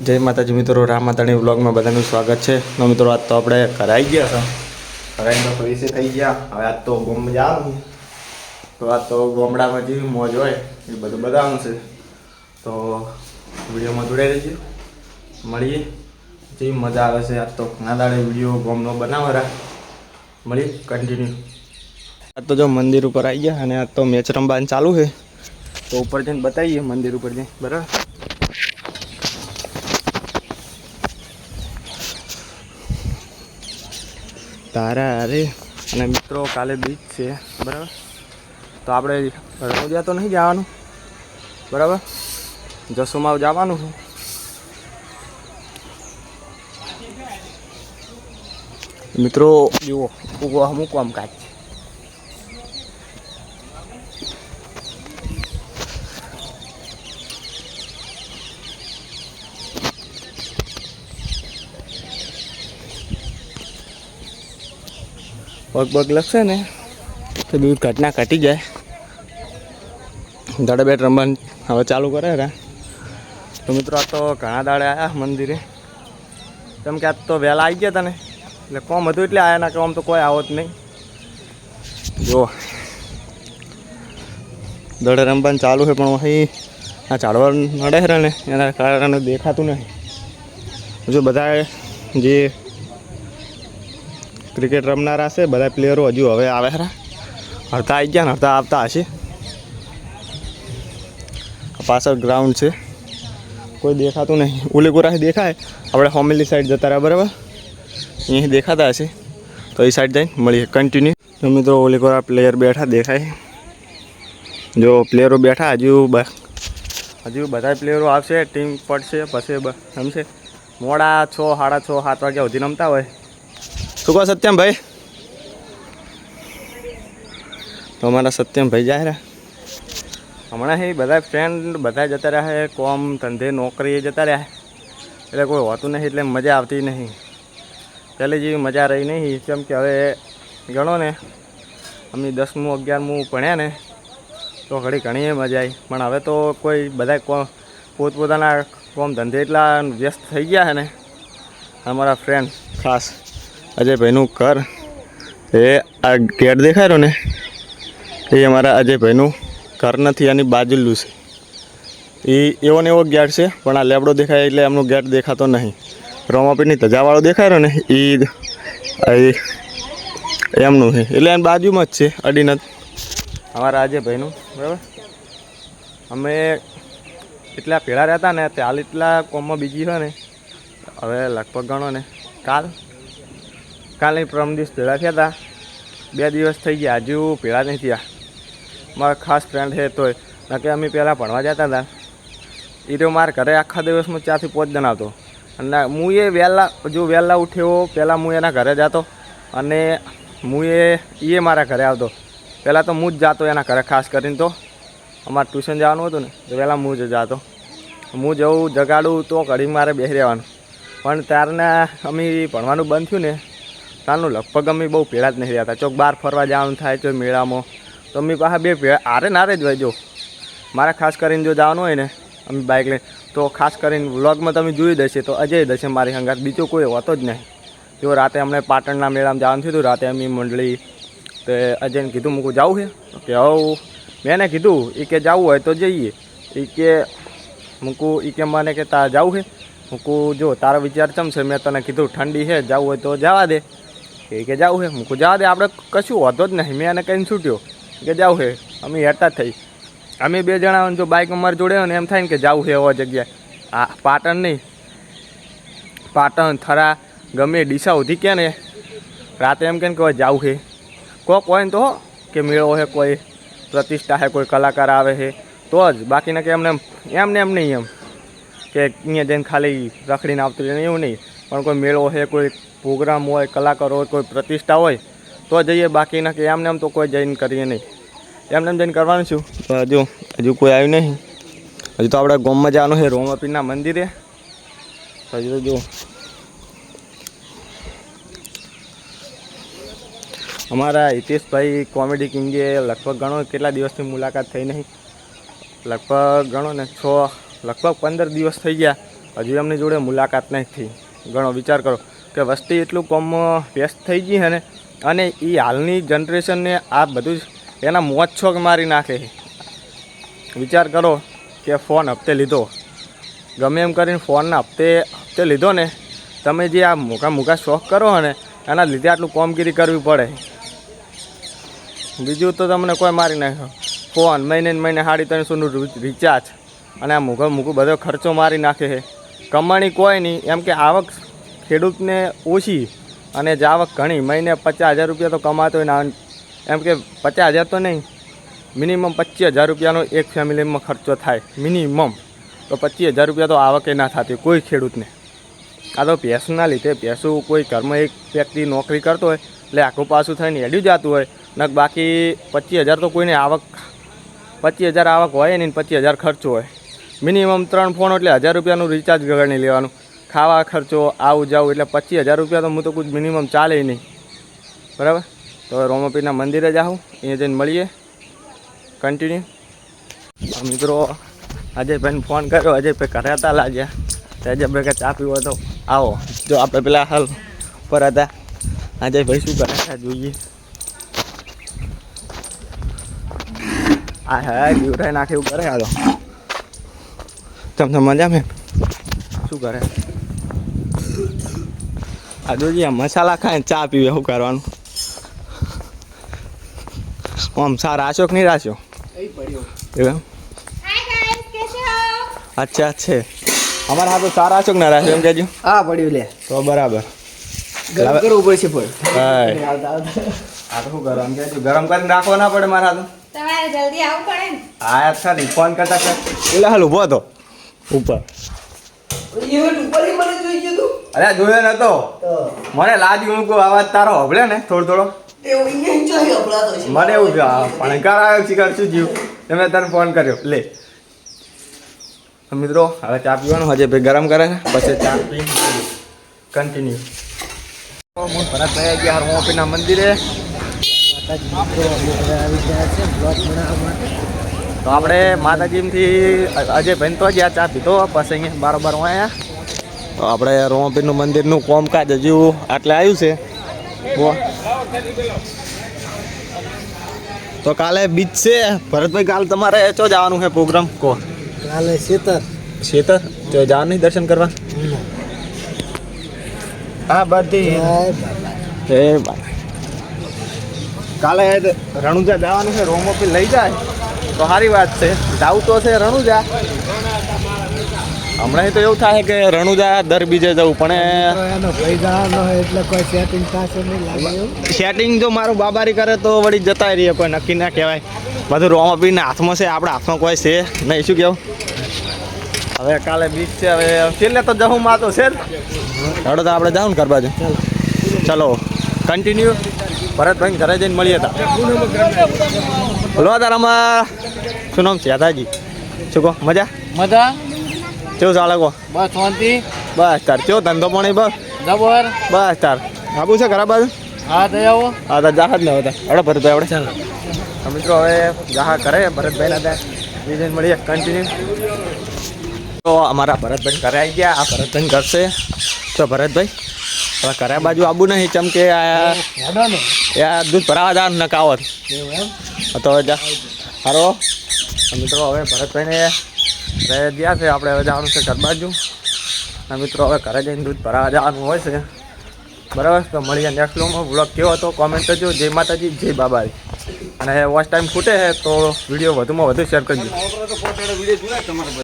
જય માતાજી મિત્રો રામ માતાની વ્લોગમાં બધાનું સ્વાગત છે. નો મિત્રો, આજ તો આપણે કરાઈ ગયા હતા કરાઈને તો પૈસે થઈ ગયા. હવે આજ તો ગોમ જવાનું તો આજ તો ગોમડામાં જેવી મોજ હોય, એ બધું બતાવવાનું છે. તો વિડીયોમાં જોડાઈ રહેજો. મળીએ. જેવી મજા આવે છે, આજ તો ઘણા દાડે વીડિયો ગોમનો બનાવરા મળીએ કન્ટિન્યુ આજ તો જો મંદિર ઉપર આવી ગયા અને આજ તો મેચ રમવાનું ચાલુ છે. તો ઉપર જઈને બતાવીએ મંદિર ઉપર જઈને. બરાબર? તારા અરે અને મિત્રો કાલે બીચ છે, બરાબર? તો આપણે રણોદિયા તો નહીં જવાનું? બરાબર? જસુમાં જવાનું છે. મિત્રો, જુઓ મૂકવા મૂકવા કાચ પગ પગ લખશે ને, તો દૂધ ઘટના ઘટી જાય. દાડે બેટ રમવાનું હવે ચાલુ કરે રા. તો મિત્રો આ તો ઘણા દાડે આવ્યા મંદિરે. કેમ કે આજ તો વહેલા આવી ગયા તને એટલે કોમ હતું એટલે આવ્યા ના કોમ તો કોઈ આવો જ નહીં. જો. દડે રમવાનું ચાલુ છે, પણ અહીં આ ઝાડવા નડે છે ને. એના કારણે દેખાતું નહીં. જો બધા જે ક્રિકેટ રમનારા છે બધા પ્લેયરો હજુ હવે આવે ખરા. હડતા આવી ગયા ને હડતા આવતા હશે. પાછળ ગ્રાઉન્ડ છે. કોઈ દેખાતું નહીં. ઓલી ગોરાથી દેખાય. આપણે હોમેલી સાઈડ જતા રહ્યા, બરાબર? અહીં દેખાતા હશે. તો એ સાઈડ જઈને મળીએ. કન્ટિન્યુ તો મિત્રો ઓલી પ્લેયર બેઠા દેખાય. જો પ્લેયરો બેઠા, હજુ હજુ બધા પ્લેયરો આવશે ટીમ પડશે, પછી રમશે. મોડા છ, સાડા છ, સાત વાગ્યા સુધી રમતા હોય. શું કહો સત્યમ ભાઈ તો અમારા સત્યમ ભાઈ જાય રહ્યા. હમણાં એ બધા ફ્રેન્ડ બધા જતા રહ્યા છે કોમ, ધંધે નોકરીએ જતા રહ્યા એટલે કોઈ હોતું નહીં, એટલે મજા આવતી નહીં. પહેલી જેવી મજા રહી નહીં કેમ કે હવે ગણો ને, અમે દસમું, અગિયારમું ભણ્યા ને, તો ઘડી ઘણી મજા આવી. પણ હવે તો કોઈ બધા પોતપોતાના કોમ ધંધે એટલા વ્યસ્ત થઈ ગયા છે ને, અમારા ફ્રેન્ડ ખાસ. અજયભાઈનું ઘર. એ આ ગેટ દેખાય ને? એ અમારા અજયભાઈનું ઘર નથી એની બાજુલું છે. એ એવો ને એવો ગેટ છે, પણ આ લેબડો દેખાય એટલે એમનું ગેટ દેખાતો નહીં. રોમાપીની ધજાવાળો દેખાય ને, એ એમનું છે. એટલે એની બાજુમાં જ છે અડીનત અમારા અજયભાઈનું, બરાબર? અમે એટલા ભેળા રહેતા ને તે હાલ એટલા કોમમાં બીજી હોય ને, હવે લગભગ ગણો ને. કાલ કાલે પ્રમ દિવસ ભેળા થયા હતા બે દિવસ થઈ ગયા, હજુ ભેળા નહીં થયા. મારા ખાસ ફ્રેન્ડ છે તોય નકે અમે પહેલાં ભણવા જતા હતા એ તો મારા ઘરે આખા દિવસમાં ચારથી પાંચ જણાવતો અને હું એ વહેલા જો વહેલા ઉઠ્યો, પહેલાં હું એના ઘરે જતો. અને હું એ એ મારા ઘરે આવતો. પહેલાં તો હું જ જાતો એના ઘરે, ખાસ કરીને તો. અમારે ટ્યુશન જવાનું હતું ને, તો પહેલાં હું જ જાતો. હું જવું જગાડું, તો ઘડી મારે બેસી રહેવાનું. પણ ત્યારના અમે ભણવાનું બંધ થયું ને ત્યારનું લગભગ અમે બહુ પેળા જ નહીં હતા. ચોક બહાર ફરવા જવાનું થાય તો મેળામાં. તો અમે પાસે બે પેળા આરે નારે જ હોય જો. મારે ખાસ કરીને જો જવાનું હોય ને, અમે બાઇક લઈને. તો ખાસ કરીને વ્લોગમાં તમે જોઈ દેશે તો અજય દેશે મારી સંગાત બીજો કોઈ હોતો જ નહીં. જો રાતે અમને પાટણના મેળામાં જવાનું થયું હતું, રાતે અમે મંડળી તો અજયને કીધું, મૂકું જવું છે કે હવ મેં એને કીધું એ કે જવું હોય તો જઈએ. એ કે, મૂકું એ કે મને કે તારે જવું છે મૂકું, જો, તારો વિચાર ચમ છે મેં તને કીધું, ઠંડી છે જવું હોય તો જવા દે. એ કે જવું હે. મૂકું જવા દે, આપણે કશું હોતો જ નહીં. મેં એને કહીને છૂટ્યો. કે જવું હે. અમે હેરતા થઈ. અમે બે જણા જો બાઇક અમારે જોડે ને એમ થાય ને કે જાવું છે એવા જગ્યાએ. આ પાટણ નહીં. પાટણ, થરા, ગમે ડીસા સુધી કે ને. રાતે એમ કે ને કે હવે હે. કોક હોય ને તો હો, કે મેળો છે કોઈ, પ્રતિષ્ઠા છે કોઈ, કલાકાર આવે છે તો જ. બાકીના કે એમને એમ એમને એમ નહીં એમ. કે અહીંયા જઈને ખાલી રખડીને આવતું રહે એવું નહીં. પણ કોઈ મેળો છે કોઈ પ્રોગ્રામ હોય, કલાકાર હોય, કોઈ પ્રતિષ્ઠા હોય, તો જઈએ. બાકીના કે એમને એમ તો કોઈ જઈને કરીએ નહીં. એમને એમ જઈને કરવાનું છું હજુ હજુ કોઈ આવ્યું નહીં. હજુ તો આપણે ગોમમાં જવાનું છે, રોમાપીરના મંદિરે. હજુ તો જો અમારા હિતેશભાઈ કોમેડી કિંગે લગભગ ઘણો કેટલા દિવસથી મુલાકાત થઈ નહીં? લગભગ ગણો ને છ, લગભગ પંદર દિવસ થઈ ગયા. હજુ એમની જોડે મુલાકાત નહીં થઈ. ઘણો વિચાર કરો કે વસ્તી એટલું કોમ વ્યસ્ત થઈ ગઈ છે અને એ હાલની જનરેશનને આ બધું જ એના મોજ છોક મારી નાખે વિચાર કરો કે ફોન હપ્તે લીધો. ગમે એમ કરીને ફોનના હપ્તે હપ્તે લીધો ને, તમે જે આ મોકા મોકા શોખ કરો ને, એના લીધે આટલું કોમગીરી કરવી પડે. બીજું તો તમને કોઈ મારી નાખ્યો ફોન મહિને મહિને સાડી ત્રણસોનું રિચાર્જ અને આ મોઘો મૂકું બધો ખર્ચો મારી નાખે છે. કમાણી કોઈ નહીં. એમ કે આવક ખેડૂતને ઓછી અને જે આવક ઘણી. મહિને પચાસ હજાર રૂપિયા તો કમાતો હોય ને એમ કે પચાસ હજાર તો નહીં. મિનિમમ પચીસ હજાર રૂપિયાનો એક ફેમિલીમાં ખર્ચો થાય. મિનિમમ. તો પચીસ હજાર રૂપિયા તો આવકે ના થતી કોઈ ખેડૂતને. આ તો ભેંસના લીધે ભેંસું કોઈ ઘરમાં એક વ્યક્તિ નોકરી કરતો હોય, એટલે આખું પાછું થઈને હેડ્યું જતું હોય. ને બાકી પચીસ હજાર તો કોઈને આવક, પચીસ હજાર આવક હોય નહીં પચીસ હજાર ખર્ચો હોય. મિનિમમ ત્રણ ફોન એટલે હજાર રૂપિયાનું રિચાર્જ ગણી લેવાનું. ખાવા ખર્ચો, આવું જાવું એટલે પચીસ હજાર રૂપિયા તો હું તો કુછ મિનિમમ ચાલે નહીં. બરાબર? તો હવે રોમાપીરના મંદિરે જાઉં, અહીંયા જઈને મળીએ. કન્ટિન્યુ મિત્રો અજયભાઈને ફોન કર્યો અજયભાઈ ઘરે હતા લાગ્યા. તો અજયભાઈ કે ચા પીવો તો આવો. જો આપણે પેલા હાલ ઉપર હતા. અજયભાઈ શું કરે છે જોઈએ. આ હા જીવરાય નાખે એવું કરે હાલો. તમને મજા મેં શું કરે આ જોજી આ મસાલા ખાય ચા પીવે શું કરવાનું આમ સારા આશો કે નહીં રાશો એવું અચ્છા છે અમારા હાથો સારા આશો કે ના રાશો એમ કહેજો. હા પડ્યું લે. તો બરાબર. કરવું પડશે પણ. હા શું ગરમ કહેજો. ગરમ કરીને રાખવા ના પડે મારા હાથો. તમારે જલ્દી આવવું પડે ને? હા અચ્છા ફોન કરતા એટલે હાલ ઊભો તો ઉપર. અરે જોયો નતો. મને લાજ કહું અવાજ તારો હભળે ને થોડો થોડો. છે. મને એવું થયું ભણકાર આવ્યો શીખર શું જીવ તમે તને ફોન કર્યો. લે. મિત્રો હવે ચા પીવાનું હજે ભાઈ ગરમ કરે ને પછી ચા પી કન્ટિન્યુ હું ભરતભાઈ ગયા હરમોપીના મંદિરે તો આપણે માતાજીથી અજયભાઈ તો જ્યાં ચા પીધો પછી અહીંયા બારોબાર આવ્યા તો આપણે રોમપીરનું મંદિરનું કોમકાજ હજુ આટલે આવ્યું છે. તો કાલે બીચ છે. ભરતભાઈ કાલ તમારે ચો જવાનું છે પ્રોગ્રામ? કો કાલે શેતર. શેતર? ચો જવાનું દર્શન કરવા? હા બધી. એ ભાઈ કાલે રણુજા જવાનું છે રોમોપી લઈ જાય? તો સારી વાત છે. જાવું તો છે રણુજા. હમણાં તો એવું થાય કે રણુજા દર બીજે જવું પણ એટલે કોઈ સેટિંગ થશે નહીં લાગે સેટિંગ જો મારું બાબારી કરે તો વળી જતા રહીએ કોઈ નક્કી ના કહેવાય. બધું રોમાપીના હાથમાં છે આપણા હાથમાં કોઈ છે નહીં શું કેવું? હવે કાલે બીચ છે હવે છેલ્લે તો જવું માં તો છે હડો તો આપણે જાઉં ને કરવા ચલો કન્ટિન્યુ ભરતભાઈ ઘરે જઈને મળીએ હતા બોલો તારામાં શું નામ છે? દાદાજી શું કહો? મજા? મજા? કેવું ચાલે કહો? બસ શાંતિ. બસ તાર. કેવો ધંધો પાણી બસ? જબર. બસ તાર. આબુ છે ખરાબ બાજુ? હા તો આવો. હા તો જાહજ ને હતા આપણે ભરતભાઈ આપણે ચાલો. મિત્રો હવે જાહા કરે ભરતભાઈ ના બીજે મળીએ કન્ટિન્યુ તો અમારા ભરતભાઈ ઘરે આવી ગયા. આ ભરતભાઈ કરશે તો ભરતભાઈ હવે ઘરે બાજુ આબુ નહીં ચમ કે આ દૂધ ભરાવા જવાનું નકાવત. તો જા. હારો. મિત્રો હવે ભરતભાઈને ઘરે ગયા છે, આપણે હવે જવાનું છે ઘર બાજુ અને મિત્રો હવે ઘરે જઈને દૂધ ભરાવા જવાનું હોય છે. બરાબર? તો મળીએ નેક્સ્ટ વ્લોગમાં બ્લોગ કેવો હતો કોમેન્ટ કરજો. જય માતાજી, જય બાબાજી. અને વોચ ટાઈમ ખૂટે છે તો વીડિયો વધુમાં વધુ શેર કરજો.